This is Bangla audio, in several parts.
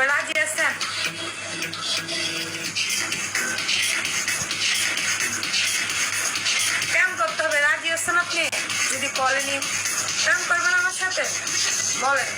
করবে রাজি আছেন? কেমন করতে হবে, রাজি আছেন আপনি? যদি বলেনি কেমন করবেন আমার সাথে? বলেন।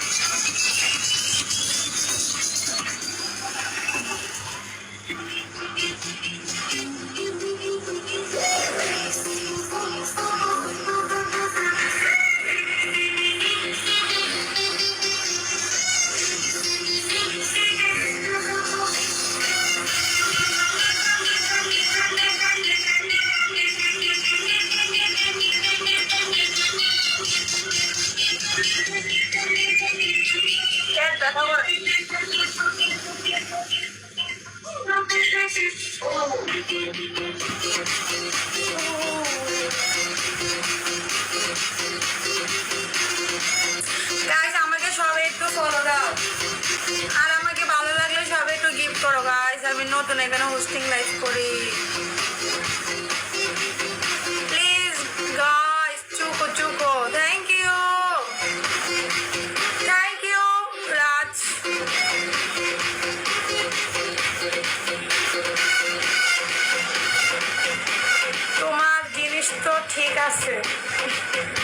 গাইস আমাকে সবাই একটু ফলো দাও। আর আমাকে ভালো লাগলে সবাই একটু গিফট করো গাইস আমি নতুন এখানে হোস্টিং লাইভ করি। তো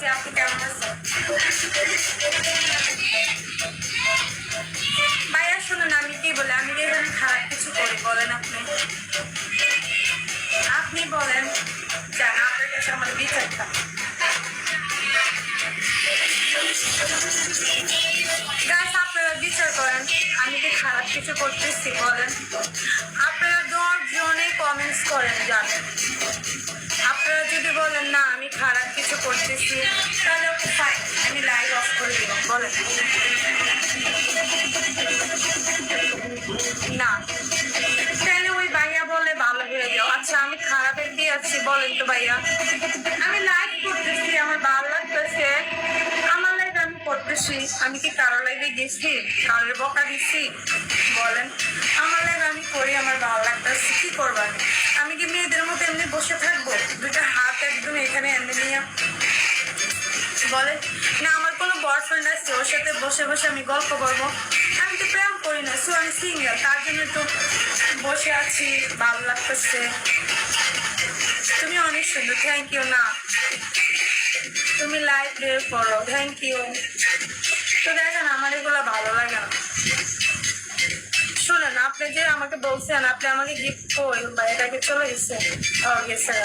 আছি আপনি কেমন আছেন? ভাইয়া, শুনুন, আমি কি বলে? আমি কি এখানে খারাপ কিছু করি? বলেন আপনি। আপনি বলেন। জান আপনার কাছে আমার বিচারটা। গাছ আপনারা বিচার করেন। আমি কি খারাপ কিছু করতেছি? বলেন। আপনারা দশ জনে কমেন্টস করেন, জানেন। আপনারা যদি বলেন, না, আমি খারাপ কিছু করতেছি, তাহলে ফাইন আমি লাইভ অফ করে দিব। বলেন। না। তাহলে ওই ভাইয়া বলে ভালো হয়ে যাও? আচ্ছা আমি খারাপের দিয়ে আছি বলেন তো ভাইয়া। আমি লাইভ করতেছি, আমার ভালো লাগতেছে। আমার লাইভ আমি করতেছি। আমি কি কারও লাইভে গেছি? কারোর বকা দিচ্ছি বলেন। আমার লাইভ আমি করি, আমার ভালো লাগতেছে। কি করবার আমি কি মেয়েদের মতো এমনি বসে থাকব বলে, না, আমার কোনো বয়ফ্রেন্ড আছে, ওর সাথে বসে বসে আমি গল্প করব। আমি তো প্রেম করি না, সো আমি সিঙ্গেল তার জন্য তো বসে আছি, ভালো লাগতেছে। তুমি অনেক সুন্দর থ্যাংক ইউ না। তুমি লাইভ করো থ্যাংক ইউ তো দেখেন, আমার এগুলো ভালো লাগে না। শুনেন, আপনি যে আমাকে বলছেন, আপনি আমাকে গিফট করেন, বা এটাকে চলে গেছে? গেছে।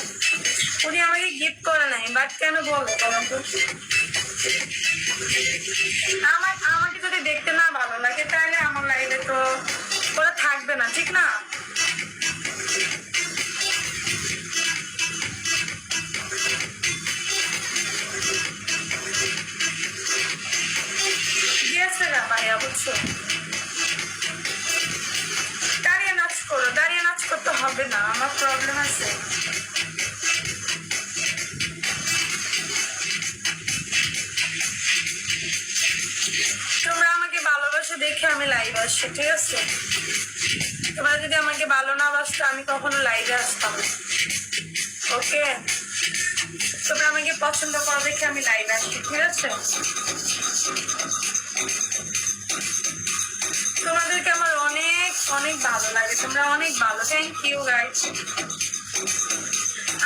উনি আমাকে গিফট করে নাই বাট কেন বলো বলুন তো? আমার, আমাকে যদি দেখতে না ভালো লাগে, তাহলে আমার লাইফে তো ওরা থাকবে না, ঠিক না? গিয়েছে না ভাইয়া, বুঝছ? হবে না, আমার প্রবলেম আছে। তোমরা আমাকে ভালোবাসে দেখে আমি লাইভ আসছি, ঠিক আছে? তোমরা যদি আমাকে ভালো না বাসতো, আমি কখনো লাইভে আসতাম ওকে তোমরা আমাকে পছন্দ করো দেখে আমি লাইভ আসছি, ঠিক আছে? অনেক ভালো লাগে, তোমরা অনেক ভালো। থ্যাংক ইউ গাইস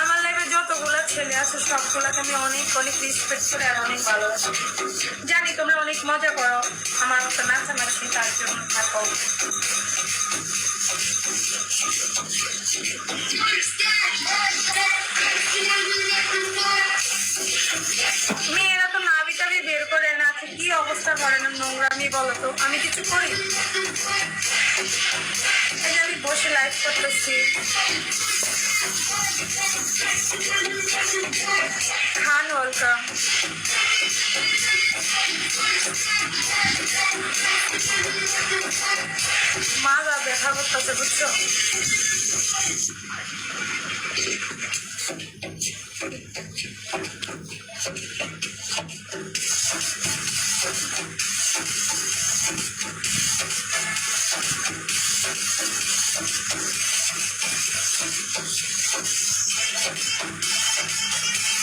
আমার লাইফে যতগুলো ছেলে আছে, সবগুলোকে আমি অনেক অনেক রেসপেক্ট করে আর অনেক ভালোবাসি। জানি তোমরা অনেক মজা করো, আমার মতো নাচানাচি তার জন্য থাকো। মেয়েরা অবস্থা করে না নোংরামি বলো তো? আমি কিছু করি? এই আমি বসে লাইভ করতেছি। খান ওয়েলকাম মাজা ব্যথা করতেছে, বুঝছ?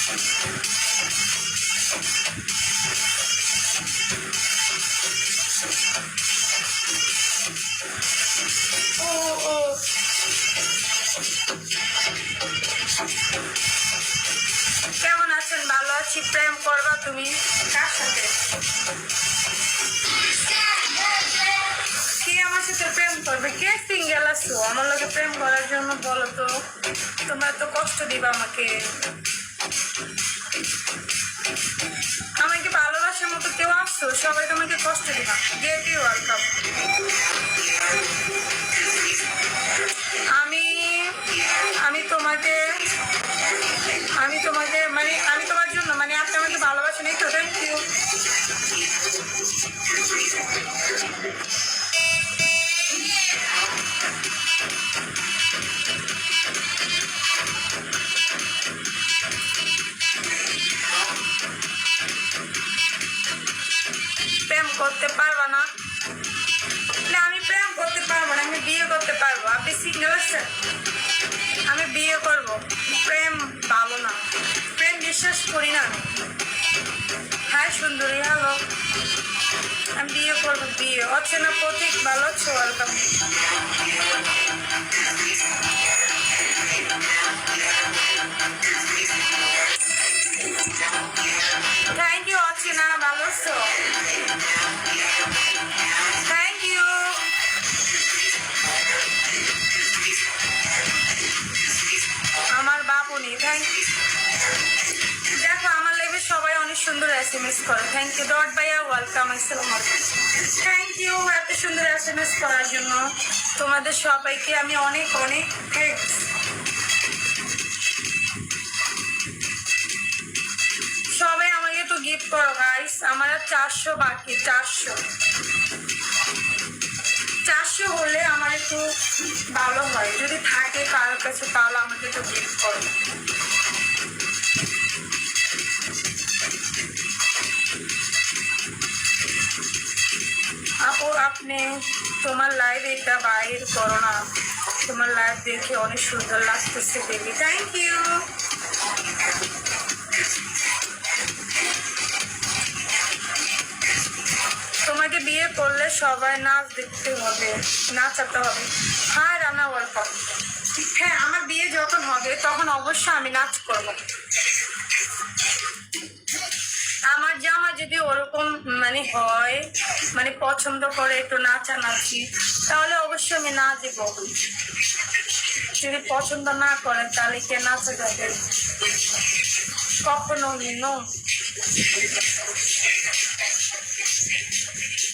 কেমন আছেন? ভালো আছি। প্রেম করবা তুমি? কার সাথে? কে আমার সাথে প্রেম করবে? কে সিঙ্গেল আছো? আমার লোকে প্রেম করার জন্য বলো তো। তোমরা তো কষ্ট দিবা আমাকে। আমাকে ভালোবাসার মতো কেউ আসছো, সবাই তোমাকে কষ্ট দিবা। গেট ইউ ওয়েলকাম আমি আমি তোমাকে আমি তোমাকে মানে আমি তোমার জন্য মানে আপনি আমাকে ভালোবাসেন, এই তো থ্যাংক ইউ করতে পারব না। না, আমি প্রেম করতে পারব না, আমি বিয়ে করতে পারব। আপনি সিঙ্গেল আছেন? আমি বিয়ে করব। প্রেম ভালো না। প্রেম বিশ্বাস করি না আমি। হ্যাঁ সুন্দরী হ্যালো আমি বিয়ে করব, বিয়ে। হচ্ছে না প্রতীক, ভালো হচ্ছে বাপুনি থ্যাংক দেখো, আমার লাইফে সবাই অনেক সুন্দর এস এম এস করে। থ্যাংক ইউ ডট ভাইয়া ওয়েলকাম আসসালাম থ্যাংক ইউ এত সুন্দর এস এম এস করার জন্য। তোমাদের সবাইকে আমি অনেক অনেক থ্যাংকস সবাই আমাকে তো গিফট করো গাইস আমার আর চারশো বাকি, চারশো। চারশো হলে আমার একটু ভালো হয়। যদি থাকে কারোর কাছে, তাহলে আমাকে একটু গিফট করো। আপু, আপনি তোমার লাইভ এটা বাইর করো না। তোমার লাইভ দেখে অনেক সুন্দর লাগতেছে বেবি থ্যাংক ইউ করলে সবাই নাচ দেখতে হবে, নাচাতে হবে। হ্যাঁ রান্না ওয়েলকাম হ্যাঁ আমার বিয়ে যখন হবে, তখন অবশ্যই আমি নাচ করব। আমার জামা যদি ওরকম মানে হয় মানে পছন্দ করে একটু নাচানাচি, তাহলে অবশ্যই আমি নাচব যদি পছন্দ না করে, তাহলে কে নাচা যাবে? কখনো, নো।